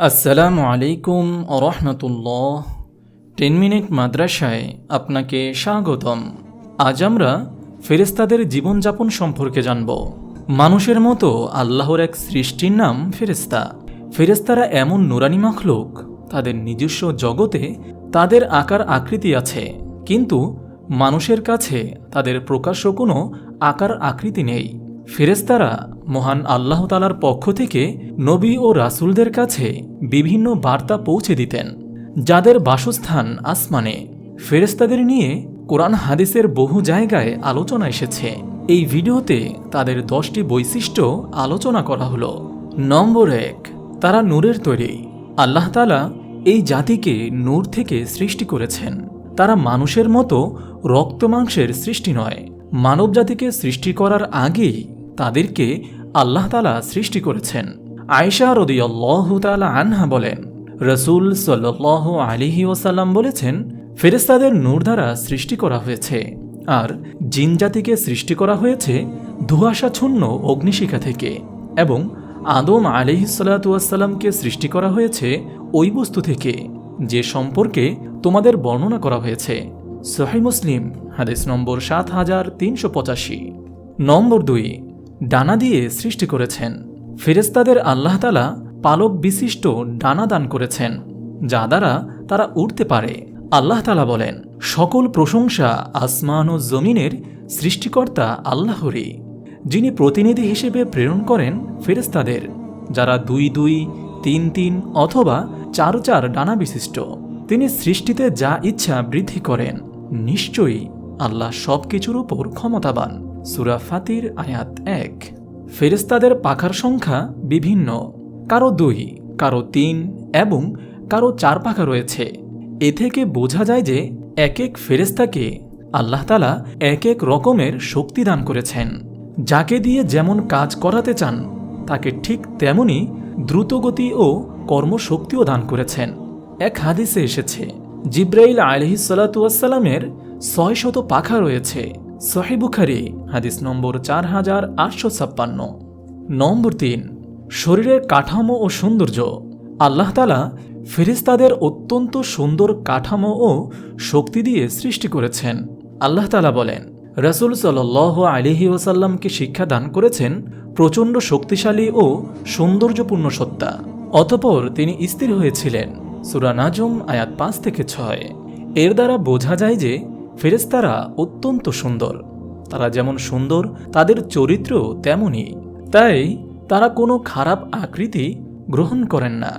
আসসালামু আলাইকুম রহমতুল্লাহ। Ten minute মাদ্রাসায় আপনাকে স্বাগতম। আজ আমরা ফেরেস্তাদের জীবনযাপন সম্পর্কে জানব। মানুষের মতো আল্লাহর এক সৃষ্টির নাম ফেরেস্তা ফেরেস্তারা এমন নুরানি মখলুক, তাদের নিজস্ব জগতে তাদের আকার আকৃতি আছে, কিন্তু মানুষের কাছে তাদের প্রকাশ্য কোনো আকার আকৃতি নেই। ফেরেস্তারা মহান আল্লাহ তালার পক্ষ থেকে নবী ও রাসূলদের কাছে বিভিন্ন বার্তা পৌঁছে দিতেন, যাদের বাসস্থান আসমানে। ফেরেস্তাদের নিয়ে কোরআন হাদিসের বহু জায়গায় আলোচনা এসেছে। এই ভিডিওতে তাদের দশটি বৈশিষ্ট্য আলোচনা করা হলো। নম্বর এক, তারা নূরের তৈরি। আল্লাহ তালা এই জাতিকে নূর থেকে সৃষ্টি করেছেন। তারা মানুষের মতো রক্ত মাংসের সৃষ্টি নয়। মানব জাতিকে সৃষ্টি করার আগেই তাদেরকে আল্লাহ তালা সৃষ্টি করেছেন। আয়সা রদিয়াল্লাহ তালা আনহা বলেন, রসুল সাল্লাহ আলিহি ওসাল্লাম বলেছেন ফেরেস্তাদের নূর দ্বারা সৃষ্টি করা হয়েছে, আর জিন জাতিকে সৃষ্টি করা হয়েছে ধুয়াশাচ্ছন্ন অগ্নিশিখা থেকে, এবং আদম আলিহিসাল্লাতুয়াসাল্লামকে সৃষ্টি করা হয়েছে ওই বস্তু থেকে, যে সম্পর্কে তোমাদের বর্ণনা করা হয়েছে। সহি মুসলিম, হাদিস নম্বর সাত হাজার তিনশো পঁচাশি। নম্বর দুই ডানা দিয়ে সৃষ্টি করেছেন। ফেরেস্তাদের আল্লাহ তালা পালক বিশিষ্ট ডানা দান করেছেন, যা দ্বারা তারা উড়তে পারে। আল্লাহ তালা বলেন, সকল প্রশংসা আসমান ও জমিনের সৃষ্টিকর্তা আল্লাহরই, যিনি প্রতিনিধি হিসেবে প্রেরণ করেন ফেরেস্তাদের যারা দুই দুই, তিন তিন অথবা চার চার ডানা বিশিষ্ট। তিনি সৃষ্টিতে যা ইচ্ছা বৃদ্ধি করেন, নিশ্চয়ই আল্লাহ সব কিছুর উপর ক্ষমতাবান। সুরা ফাতির আয়াত এক। ফেরেস্তাদের পাখার সংখ্যা বিভিন্ন, কারও দুই, কারও তিন এবং কারও চার পাখা রয়েছে। এ থেকে বোঝা যায় যে এক এক ফেরেস্তাকে আল্লাহতালা এক এক রকমের শক্তি দান করেছেন। যাকে দিয়ে যেমন কাজ করাতে চান, তাকে ঠিক তেমনি দ্রুতগতি ও কর্মশক্তিও দান করেছেন। এক হাদিসে এসেছে, জিব্রাইল আলহিসাল্লাতুয়াসাল্লামের ছয় শত পাখা রয়েছে। সহিবুখারি হাদিস নম্বর চার হাজার আটশো ছাপ্পান্ন। নম্বর তিন, শরীরের কাঠামো ও সৌন্দর্য। আল্লাহ তালা ফেরিস্তাদের অত্যন্ত সুন্দর কাঠামো ও শক্তি দিয়ে সৃষ্টি করেছেন। আল্লাহ তালা বলেন, রসুল সাল আলিহি ওসাল্লামকে শিক্ষা দান করেছেন প্রচণ্ড শক্তিশালী ও সৌন্দর্যপূর্ণ সত্তা। অতপর তিনি স্থির হয়েছিলেন। সুরা নাজম আয়াত পাঁচ থেকে ছয়। এর দ্বারা বোঝা যায় যে ফেরেস্তারা অত্যন্ত সুন্দর। তারা যেমন সুন্দর, তাদের চরিত্র তেমনই। তাই তারা কোনো খারাপ আকৃতি গ্রহণ করেন না।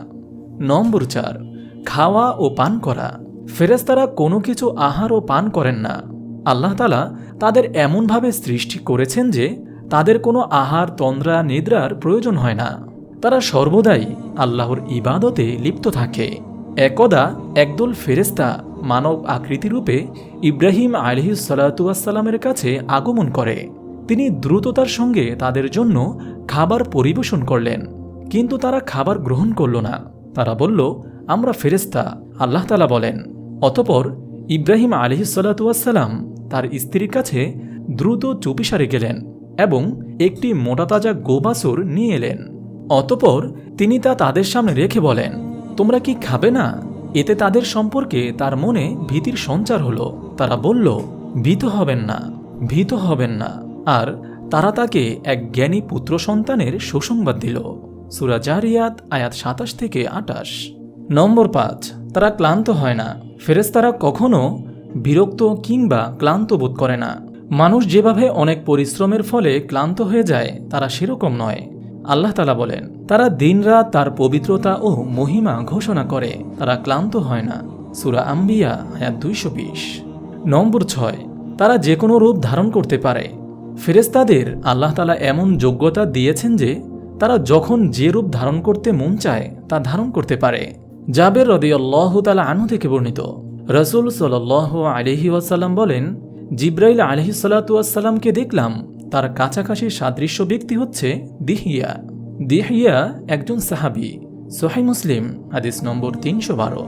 নম্বর চার, খাওয়া ও পান করা। ফেরেস্তারা কোনো কিছু আহার ও পান করেন না। আল্লাহ তালা তাদের এমনভাবে সৃষ্টি করেছেন যে তাদের কোনো আহার, তন্দ্রা, নিদ্রার প্রয়োজন হয় না। তারা সর্বদাই আল্লাহর ইবাদতে লিপ্ত থাকে। একদা একদল ফেরেস্তা মানব আকৃতিরূপে ইব্রাহিম আলহি আলহিসাল্লাতুয়াসাল্লামের কাছে আগমন করে। তিনি দ্রুততার সঙ্গে তাদের জন্য খাবার পরিবেশন করলেন, কিন্তু তারা খাবার গ্রহণ করল না। তারা বলল, আমরা ফেরেস্তা আল্লাহ তালা বলেন। অতপর ইব্রাহিম আলহিসাল্লাতুয়াসাল্লাম তার স্ত্রীর কাছে দ্রুত চুপিসারে গেলেন এবং একটি মোটাতাজা গোবাসুর নিয়ে এলেন। অতপর তিনি তা তাদের সামনে রেখে বলেন, তোমরা কি খাবে না? এতে তাদের সম্পর্কে তার মনে ভীতির সঞ্চার হলো। তারা বলল, ভীত হবেন না, ভীত হবেন না। আর তারা তাকে এক জ্ঞানী পুত্র সন্তানের সুসংবাদ দিল। সুরা জারিয়াত, আয়াত সাতাশ থেকে আটাশ। নম্বর পাঁচ, তারা ক্লান্ত হয় না। ফেরেস্তারা কখনো বিরক্ত কিংবা ক্লান্ত বোধ করে না। মানুষ যেভাবে অনেক পরিশ্রমের ফলে ক্লান্ত হয়ে যায়, তারা সেরকম নয়। আল্লাহ তালা বলেন, তারা দিনরাত তার পবিত্রতা ও মহিমা ঘোষণা করে, তারা ক্লান্ত হয় না। সুরা আম্বিয়া, আয়াত দুইশো বিশ। নম্বর ছয়, তারা যে কোনো রূপ ধারণ করতে পারে। ফেরেস্তাদের আল্লাহ তালা এমন যোগ্যতা দিয়েছেন যে, তারা যখন যে রূপ ধারণ করতে মন চায়, তা ধারণ করতে পারে। জাবের রদিয়াল্লাহ তালা আনু থেকে বর্ণিত, রসুল সাল আলহি ওয়াসাল্লাম বলেন, জিব্রাইল আলহিসাল্লাতুয়াসাল্লামকে দেখলাম তার কাছাকাছি সাদৃশ্য ব্যক্তি হচ্ছে দিহিয়া। দিহিয়া একজন সাহাবি, সোহাই মুসলিম, হাদিস নম্বর তিনশো বারো।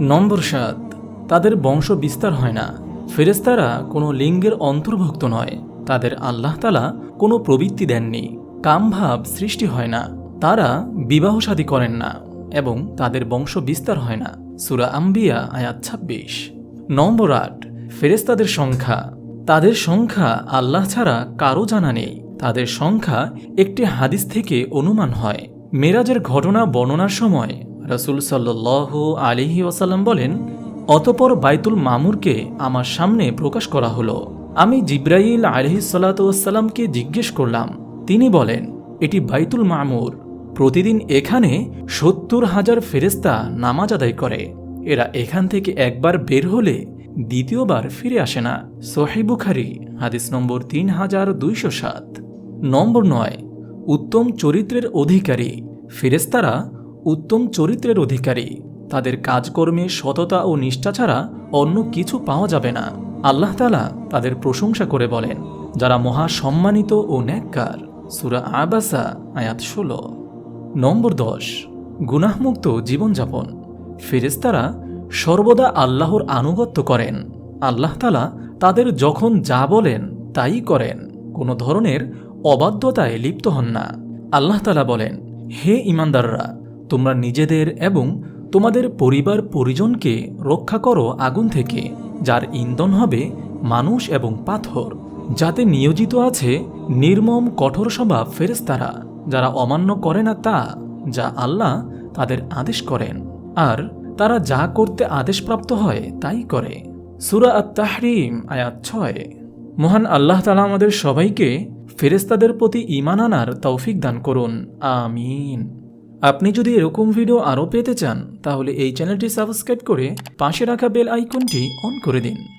নম্বর সাত, তাদের বংশ বিস্তার হয় না। ফেরেস্তারা কোনো লিঙ্গের অন্তর্ভুক্ত নয়। তাদের আল্লাহ তালা কোনো প্রবৃত্তি দেননি। কামভাব সৃষ্টি হয় না। তারা বিবাহ শাদী করেন না এবং তাদের বংশ বিস্তার হয় না। সুরা আম্বিয়া, আয়াত ছাব্বিশ। নম্বর আট ফেরেস্তাদের সংখ্যা। তাদের সংখ্যা আল্লাহ ছাড়া কারও জানা নেই। তাদের সংখ্যা একটি হাদিস থেকে অনুমান হয়। মেরাজের ঘটনা বর্ণনার সময় রসুল সাল্লাহ আলিহি ওয়াসাল্লাম বলেন, অতপর বাইতুল মামুরকে আমার সামনে প্রকাশ করা হলো। আমি জিব্রাইল আলহিসাল্লাতামকে জিজ্ঞেস করলাম। তিনি বলেন, এটি বাইতুল মামুর। প্রতিদিন এখানে সত্তর হাজার ফেরেস্তা নামাজ আদায় করে। এরা এখান থেকে একবার বের হলে দ্বিতীয়বার ফিরে আসে না। সোহেই বুখারি, হাদিস নম্বর তিন হাজার দুইশো সাত। নম্বর নয়, উত্তম চরিত্রের অধিকারী। ফেরেস্তারা উত্তম চরিত্রের অধিকারী। তাদের কাজকর্মে সততা ও নিষ্ঠা ছাড়া অন্য কিছু পাওয়া যাবে না। আল্লাহ তালা তাদের প্রশংসা করে বলেন, যারা মহা সম্মানিত ও ন্যাক্কার। সুরা আবাসা, আয়াত ষোলো। নম্বর দশ, গুনাহমুক্ত জীবনযাপন। ফেরেস্তারা সর্বদা আল্লাহর আনুগত্য করেন। আল্লাহ তালা তাদের যখন যা বলেন তাই করেন। কোনো ধরনের অবাধ্যতায় লিপ্ত হন না। আল্লাহ তালা বলেন, হে ইমানদাররা তোমরা নিজেদের এবং তোমাদের পরিবার পরিজনকে রক্ষা করো আগুন থেকে, যার ইন্ধন হবে মানুষ এবং পাথর, যাতে নিয়োজিত আছে নির্মম কঠোর স্বভাব ফেরেস্তারা যারা অমান্য করে না তা, যা আল্লাহ তাদের আদেশ করেন। আর তারা যা করতে আদেশপ্রাপ্ত হয়, তাই করে। সুরা আত আয়াত ছয়। মহান আল্লাহ তালা আমাদের সবাইকে ফেরেস্তাদের প্রতি ইমান আনার তৌফিক দান করুন। আমিন। আপনি যদি এরকম ভিডিও আরও পেতে চান, তাহলে এই চ্যানেলটি সাবস্ক্রাইব করে পাশে রাখা বেল আইকনটি অন করে দিন।